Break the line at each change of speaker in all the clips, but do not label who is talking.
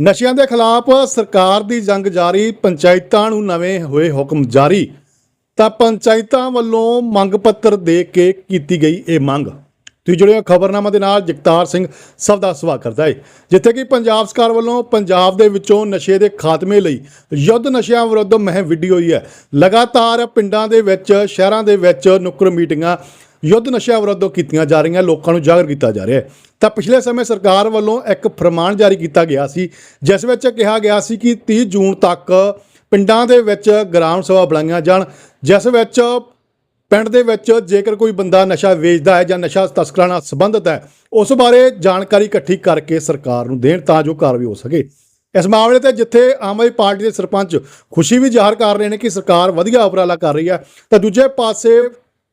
ਨਸ਼ਿਆਂ ਦੇ ਖਿਲਾਫ ਸਰਕਾਰ ਦੀ ਜੰਗ ਜਾਰੀ, ਪੰਚਾਇਤਾਂ ਨੂੰ ਨਵੇਂ ਹੋਏ ਹੁਕਮ ਜਾਰੀ। ਤਾਂ ਪੰਚਾਇਤਾਂ ਵੱਲੋਂ ਮੰਗ ਪੱਤਰ ਦੇ ਕੇ ਕੀਤੀ ਗਈ ਇਹ ਮੰਗ। ਤੁਸੀਂ ਜੁੜਿਓ ਖਬਰਨਾਮਾ ਦੇ ਨਾਲ, ਜਗਤਾਰ ਸਿੰਘ ਸਭ ਦਾ ਸਵਾਗਤ ਕਰਦਾ ਹੈ ਜਿੱਥੇ ਕਿ ਪੰਜਾਬ ਸਰਕਾਰ ਵੱਲੋਂ ਪੰਜਾਬ ਦੇ ਵਿੱਚੋਂ ਨਸ਼ੇ ਦੇ ਖਾਤਮੇ ਲਈ ਯੁੱਧ ਨਸ਼ਿਆਂ ਵਿਰੁੱਧ ਮਹਿਮ ਵਿੱਢੀ ਹੋਈ ਹੈ। ਲਗਾਤਾਰ ਪਿੰਡਾਂ ਦੇ ਵਿੱਚ, ਸ਼ਹਿਰਾਂ ਦੇ ਵਿੱਚ ਨੁੱਕਰ ਮੀਟਿੰਗਾਂ ਯੁੱਧ ਨਸ਼ਿਆਂ ਵਿਰੁੱਧ ਕੀਤੀਆਂ ਜਾ ਰਹੀਆਂ, ਲੋਕਾਂ ਨੂੰ ਜਾਗਰ ਕੀਤਾ ਜਾ ਰਿਹਾ ਹੈ। ਤਾਂ ਪਿਛਲੇ ਸਮੇਂ ਸਰਕਾਰ ਵੱਲੋਂ ਇੱਕ ਫਰਮਾਨ ਜਾਰੀ ਕੀਤਾ ਗਿਆ ਸੀ, ਜਿਸ ਵਿੱਚ ਕਿਹਾ ਗਿਆ ਸੀ ਕਿ 30 ਜੂਨ ਤੱਕ ਪਿੰਡਾਂ ਦੇ ਵਿੱਚ ਗ੍ਰਾਮ ਸਭਾ ਬੁਲਾਈਆਂ ਜਾਣ, ਜਿਸ ਵਿੱਚ ਪਿੰਡ ਦੇ ਵਿੱਚ ਜੇਕਰ ਕੋਈ ਬੰਦਾ ਨਸ਼ਾ ਵੇਚਦਾ ਹੈ ਜਾਂ ਨਸ਼ਾ ਤਸਕਰਾਂ ਨਾਲ ਸੰਬੰਧਿਤ ਹੈ, ਉਸ ਬਾਰੇ ਜਾਣਕਾਰੀ ਇਕੱਠੀ ਕਰਕੇ ਸਰਕਾਰ ਨੂੰ ਦੇਣ ਤਾਂ ਜੋ ਕਾਰਵਾਈ ਹੋ ਸਕੇ। ਇਸ ਮਾਮਲੇ ਤੇ ਜਿੱਥੇ ਆਮ ਆਦਮੀ ਪਾਰਟੀ ਦੇ ਸਰਪੰਚ ਖੁਸ਼ੀ ਵੀ ਜ਼ਾਹਰ ਕਰ ਰਹੇ ਨੇ ਕਿ ਸਰਕਾਰ ਵਧੀਆ ਉਪਰਾਲਾ ਕਰ ਰਹੀ ਹੈ, ਤਾਂ ਦੂਜੇ ਪਾਸੇ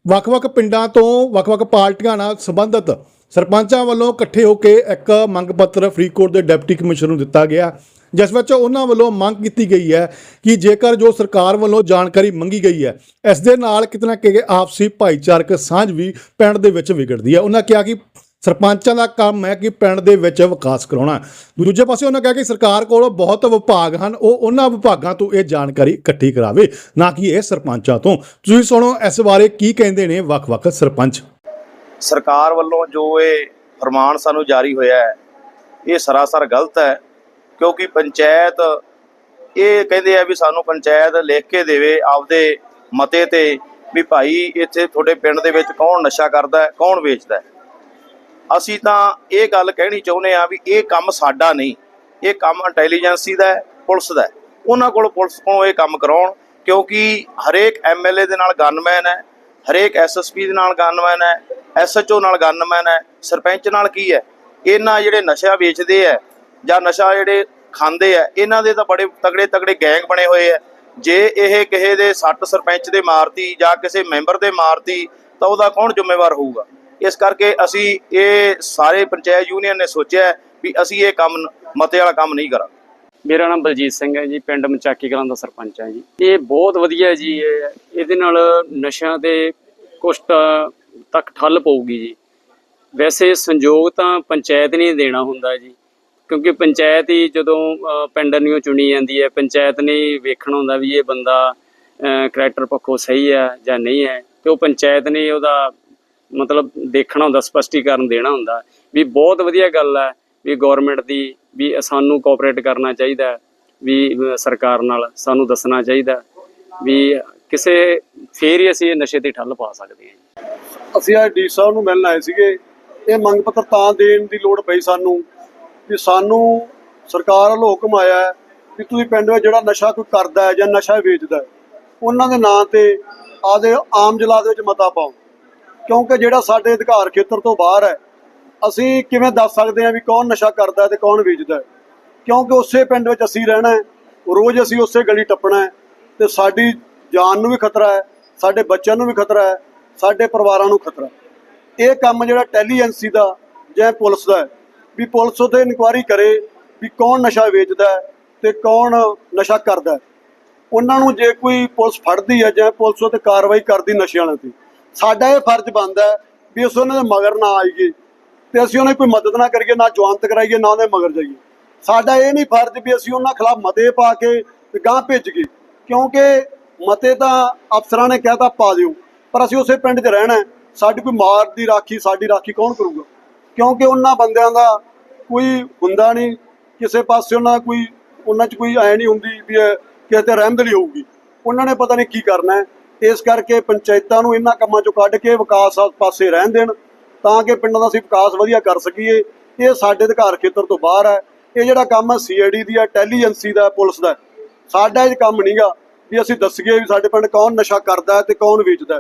ਵੱਖ-ਵੱਖ ਪਿੰਡਾਂ ਤੋਂ ਵੱਖ-ਵੱਖ ਪਾਰਟੀਆਂ ਨਾਲ ਸੰਬੰਧਿਤ ਸਰਪੰਚਾਂ ਵੱਲੋਂ ਇਕੱਠੇ ਹੋ ਕੇ ਇੱਕ ਮੰਗ ਪੱਤਰ ਫਰੀਦਕੋਟ ਦੇ ਡਿਪਟੀ ਕਮਿਸ਼ਨਰ ਨੂੰ ਦਿੱਤਾ ਗਿਆ, ਜਿਸ ਵਿੱਚ ਉਹਨਾਂ ਵੱਲੋਂ ਮੰਗ ਕੀਤੀ ਗਈ ਹੈ ਕਿ ਜੇਕਰ ਜੋ ਸਰਕਾਰ ਵੱਲੋਂ ਜਾਣਕਾਰੀ ਮੰਗੀ ਗਈ ਹੈ, ਇਸ ਦੇ ਨਾਲ ਕਿਤਨਾ ਕਿ ਆਪਸੀ ਭਾਈਚਾਰਕ ਸਾਂਝ ਵੀ ਪਿੰਡ ਦੇ ਵਿੱਚ ਵਿਗੜਦੀ ਹੈ। ਉਹਨਾਂ ਕਿਹਾ ਕਿ ਸਰਪੰਚਾਂ ਦਾ ਕੰਮ ਹੈ ਕਿ ਪਿੰਡ ਦੇ ਵਿੱਚ ਵਿਕਾਸ ਕਰਾਉਣਾ ਦੂਜੇ ਪਾਸੇ ਉਹਨਾਂ ਕਿਹਾ ਕਿ ਸਰਕਾਰ ਕੋਲ ਬਹੁਤ ਵਿਭਾਗ ਹਨ, ਉਹ ਉਹਨਾਂ ਵਿਭਾਗਾਂ ਤੋਂ ਇਹ ਜਾਣਕਾਰੀ ਇਕੱਠੀ ਕਰਾਵੇ, ਨਾ ਕਿ ਇਹ ਸਰਪੰਚਾਂ ਤੋਂ। ਤੁਸੀਂ ਸੁਣੋ ਇਸ ਬਾਰੇ ਕੀ ਕਹਿੰਦੇ ਨੇ ਵੱਖ-ਵੱਖ ਸਰਪੰਚ।
ਸਰਕਾਰ ਵੱਲੋਂ ਜੋ ਇਹ ਫਰਮਾਨ ਸਾਨੂੰ ਜਾਰੀ ਹੋਇਆ ਹੈ, ਇਹ ਸਰਾਸਰ ਗਲਤ ਹੈ, ਕਿਉਂਕਿ ਪੰਚਾਇਤ ਇਹ ਕਹਿੰਦੇ ਆ ਵੀ ਸਾਨੂੰ ਪੰਚਾਇਤ ਲਿਖ ਕੇ ਦੇਵੇ, ਆਪਦੇ ਮਤੇ ਤੇ ਵੀ ਭਾਈ ਇੱਥੇ ਤੁਹਾਡੇ ਪਿੰਡ ਦੇ ਵਿੱਚ ਕੌਣ ਨਸ਼ਾ ਕਰਦਾ ਹੈ, ਕੌਣ ਵੇਚਦਾ ਹੈ। ਅਸੀਂ ਤਾਂ ਇਹ ਗੱਲ ਕਹਿਣੀ ਚਾਹੁੰਦੇ ਆ ਵੀ ਇਹ ਕੰਮ ਸਾਡਾ ਨਹੀਂ। ਇਹ ਕੰਮ ਇੰਟੈਲੀਜੈਂਸੀ ਦਾ ਹੈ, ਪੁਲਿਸ ਦਾ ਹੈ। ਉਹਨਾਂ ਕੋਲ ਪੁਲਿਸ ਕੋਲੋਂ ਇਹ ਕੰਮ ਕਰਾਉਣ, ਕਿਉਂਕਿ ਹਰੇਕ ਐਮਐਲਏ ਦੇ ਨਾਲ ਗਨਮੈਨ ਹੈ, ਹਰੇਕ ਐਸਐਸਪੀ ਦੇ ਨਾਲ ਗਨਮੈਨ ਹੈ ਐਸਐਚਓ ਨਾਲ ਗਨਮੈਨ ਹੈ, ਸਰਪੰਚ ਨਾਲ ਕੀ ਹੈ? ਇਹਨਾਂ ਜਿਹੜੇ ਨਸ਼ਾ ਵੇਚਦੇ ਆ ਜਾਂ ਨਸ਼ਾ ਜਿਹੜੇ ਖਾਂਦੇ ਆ ਇਹਨਾਂ ਦੇ ਤਾਂ ਬੜੇ ਤਗੜੇ ਤਗੜੇ ਗੈਂਗ ਬਣੇ ਹੋਏ ਆ ਜੇ ਇਹ ਕਿਸੇ ਦੇ ਸੱਟ ਸਰਪੰਚ ਦੇ ਮਾਰਤੀ ਜਾਂ ਕਿਸੇ ਮੈਂਬਰ ਦੇ ਮਾਰਤੀ, ਤਾਂ ਉਹਦਾ ਕੌਣ ਜ਼ਿੰਮੇਵਾਰ ਹੋਊਗਾ? ਇਸ ਕਰਕੇ ਅਸੀਂ ਇਹ ਸਾਰੇ ਪੰਚਾਇਤ ਯੂਨੀਅਨ ਨੇ ਸੋਚਿਆ ਵੀ ਅਸੀਂ ਇਹ ਕੰਮ ਮਤੇ ਵਾਲਾ ਕੰਮ ਨਹੀਂ ਕਰਾਂਗੇ।
ਮੇਰਾ ਨਾਮ ਬਲਜੀਤ ਸਿੰਘ ਹੈ ਜੀ ਪਿੰਡ ਮਚਾਕੀ ਕਲਾਂ ਦਾ ਸਰਪੰਚ ਹਾਂ ਜੀ। ਇਹ ਬਹੁਤ ਵਧੀਆ ਜੀ ਇਹ ਇਹਦੇ ਨਾਲ ਨਸ਼ਿਆਂ ਤੇ ਕੁਛ ਤੱਕ ਠੱਲ ਪਊਗੀ ਜੀ। ਵੈਸੇ ਸੰਯੋਗ ਤਾਂ ਪੰਚਾਇਤ ਨੇ ਦੇਣਾ ਹੁੰਦਾ ਜੀ ਕਿਉਂਕਿ ਪੰਚਾਇਤ ਹੀ ਜਦੋਂ ਅਹ, ਪਿੰਡ ਨੂੰ ਚੁਣੀ ਜਾਂਦੀ ਹੈ ਪੰਚਾਇਤ ਨੇ ਵੇਖਣਾ ਹੁੰਦਾ ਵੀ ਇਹ ਬੰਦਾ ਕਰੈਕਟਰ ਪੱਖੋਂ ਸਹੀ ਹੈ ਜਾਂ ਨਹੀਂ ਹੈ ਤੇ ਉਹ ਪੰਚਾਇਤ ਨੇ ਉਹਦਾ ਮਤਲਬ ਦੇਖਣਾ ਹੁੰਦਾ, ਸਪਸ਼ਟੀਕਰਨ ਦੇਣਾ ਹੁੰਦਾ, ਵੀ ਬਹੁਤ ਵਧੀਆ ਗੱਲ ਹੈ ਵੀ ਗਵਰਨਮੈਂਟ ਦੀ ਵੀ ਸਾਨੂੰ ਕੋਆਪਰੇਟ ਕਰਨਾ ਚਾਹੀਦਾ ਵੀ ਸਰਕਾਰ ਨਾਲ ਸਾਨੂੰ ਦੱਸਣਾ ਚਾਹੀਦਾ ਵੀ ਕਿਸੇ, ਫੇਰ ਹੀ ਅਸੀਂ ਇਹ ਨਸ਼ੇ ਤੇ ਠੱਲ ਪਾ ਸਕਦੇ ਹਾਂ
ਅਸੀਂ ਅੱਜ ਡੀ ਸਾਹਿਬ ਨੂੰ ਮਿਲਣ ਆਏ ਸੀਗੇ, ਇਹ ਮੰਗ ਪੱਤਰ ਤਾਂ ਦੇਣ ਦੀ ਲੋੜ ਪਈ ਸਾਨੂੰ, ਵੀ ਸਾਨੂੰ ਸਰਕਾਰ ਵੱਲੋਂ ਹੁਕਮ ਆਇਆ ਹੈ ਵੀ ਤੁਸੀਂ ਪਿੰਡ ਵਿੱਚ ਜਿਹੜਾ ਨਸ਼ਾ ਕੋਈ ਕਰਦਾ ਹੈ ਜਾਂ ਨਸ਼ਾ ਵੇਚਦਾ ਹੈ, ਉਹਨਾਂ ਦੇ ਨਾਂ ਤੇ ਆਦੇ ਆਮ ਜਲਾ ਦੇ ਵਿੱਚ ਮਤਾ ਪਾਓ। ਕਿਉਂਕਿ ਜਿਹੜਾ ਸਾਡੇ ਅਧਿਕਾਰ ਖੇਤਰ ਤੋਂ ਬਾਹਰ ਹੈ, ਅਸੀਂ ਕਿਵੇਂ ਦੱਸ ਸਕਦੇ ਹਾਂ ਵੀ ਕੌਣ ਨਸ਼ਾ ਕਰਦਾ ਹੈ ਤੇ ਕੌਣ ਵੇਚਦਾ ਹੈ? ਕਿਉਂਕਿ ਉਸੇ ਪਿੰਡ ਵਿੱਚ ਅਸੀਂ ਰਹਿਣਾ ਹੈ, ਰੋਜ਼ ਅਸੀਂ ਉਸੇ ਗਲੀ ਟੱਪਣਾ ਹੈ ਤੇ ਸਾਡੀ ਜਾਨ ਨੂੰ ਵੀ ਖਤਰਾ ਹੈ, ਸਾਡੇ ਬੱਚਿਆਂ ਨੂੰ ਵੀ ਖਤਰਾ ਹੈ, ਸਾਡੇ ਪਰਿਵਾਰਾਂ ਨੂੰ ਖਤਰਾ ਇਹ ਕੰਮ ਜਿਹੜਾ ਇੰਟੈਲੀਜੈਂਸੀ ਦਾ ਜਾਂ ਪੁਲਿਸ ਦਾ ਵੀ ਪੁਲਿਸ ਉਹਤੇ ਇਨਕੁਆਇਰੀ ਕਰੇ ਵੀ ਕੌਣ ਨਸ਼ਾ ਵੇਚਦਾ ਹੈ ਤੇ ਕੌਣ ਨਸ਼ਾ ਕਰਦਾ ਉਹਨਾਂ ਨੂੰ ਜੇ ਕੋਈ ਪੁਲਿਸ ਫੜਦੀ ਹੈ ਜਾਂ ਪੁਲਿਸ ਉਹਤੇ ਕਾਰਵਾਈ ਕਰਦੀ ਨਸ਼ੇ ਵਾਲਿਆਂ ਤੇ ਸਾਡਾ ਇਹ ਫਰਜ਼ ਬਣਦਾ ਵੀ ਅਸੀਂ ਉਹਨਾਂ ਦੇ ਮਗਰ ਨਾ ਆਈਏ ਤੇ ਅਸੀਂ ਉਹਨਾਂ ਕੋਈ ਮਦਦ ਨਾ ਕਰੀਏ, ਨਾ ਜਵਾਨਤ ਕਰਾਈਏ, ਨਾ ਉਹਦੇ ਮਗਰ ਜਾਈਏ। ਸਾਡਾ ਇਹ ਨਹੀਂ ਫਰਜ਼ ਵੀ ਅਸੀਂ ਉਹਨਾਂ ਖਿਲਾਫ ਮਤੇ ਪਾ ਕੇ ਤੇ ਗਾਂਹ ਭੇਜ ਗਏ। ਕਿਉਂਕਿ ਮਤੇ ਤਾਂ ਅਫਸਰਾਂ ਨੇ ਕਹਿਤਾ ਪਾ ਦਿਓ, ਪਰ ਅਸੀਂ ਉਸੇ ਪਿੰਡ 'ਚ ਰਹਿਣਾ ਸਾਡੀ ਕੋਈ ਮਾਰ ਦੀ ਰਾਖੀ, ਸਾਡੀ ਰਾਖੀ ਕੌਣ ਕਰੂਗਾ? ਕਿਉਂਕਿ ਉਹਨਾਂ ਬੰਦਿਆਂ ਦਾ ਕੋਈ ਹੁੰਦਾ ਨਹੀਂ, ਕਿਸੇ ਪਾਸੇ ਉਹਨਾਂ ਕੋਈ, ਉਹਨਾਂ 'ਚ ਕੋਈ ਐ ਨਹੀਂ ਹੁੰਦੀ ਵੀ ਕਿਸੇ ਤੇ ਰਹਿਮਦਲੀ ਹੋਊਗੀ। ਉਹਨਾਂ ਨੇ ਪਤਾ ਨਹੀਂ ਕੀ ਕਰਨਾ ਹੈ। ਇਸ ਕਰਕੇ ਪੰਚਾਇਤਾਂ ਨੂੰ ਇਹਨਾਂ ਕੰਮਾਂ 'ਚੋਂ ਕੱਢ ਕੇ ਵਿਕਾਸ ਪਾਸੇ ਰਹਿਣ ਦੇਣ, ਤਾਂ ਕਿ ਪਿੰਡਾਂ ਦਾ ਅਸੀਂ ਵਿਕਾਸ ਵਧੀਆ ਕਰ ਸਕੀਏ। ਇਹ ਸਾਡੇ ਅਧਿਕਾਰ ਖੇਤਰ ਤੋਂ ਬਾਹਰ ਹੈ। ਇਹ ਜਿਹੜਾ ਕੰਮ ਹੈ ਸੀਆਈਡੀ ਦੀ ਹੈ ਇੰਟੈਲੀਜੈਂਸੀ ਦਾ ਪੁਲਿਸ ਦਾ ਸਾਡਾ ਇਹ ਕੰਮ ਨਹੀਂਗਾ ਵੀ ਅਸੀਂ ਦੱਸੀਏ ਵੀ ਸਾਡੇ ਪਿੰਡ ਕੌਣ ਨਸ਼ਾ ਕਰਦਾ ਹੈ ਤੇ ਕੌਣ ਵੇਚਦਾ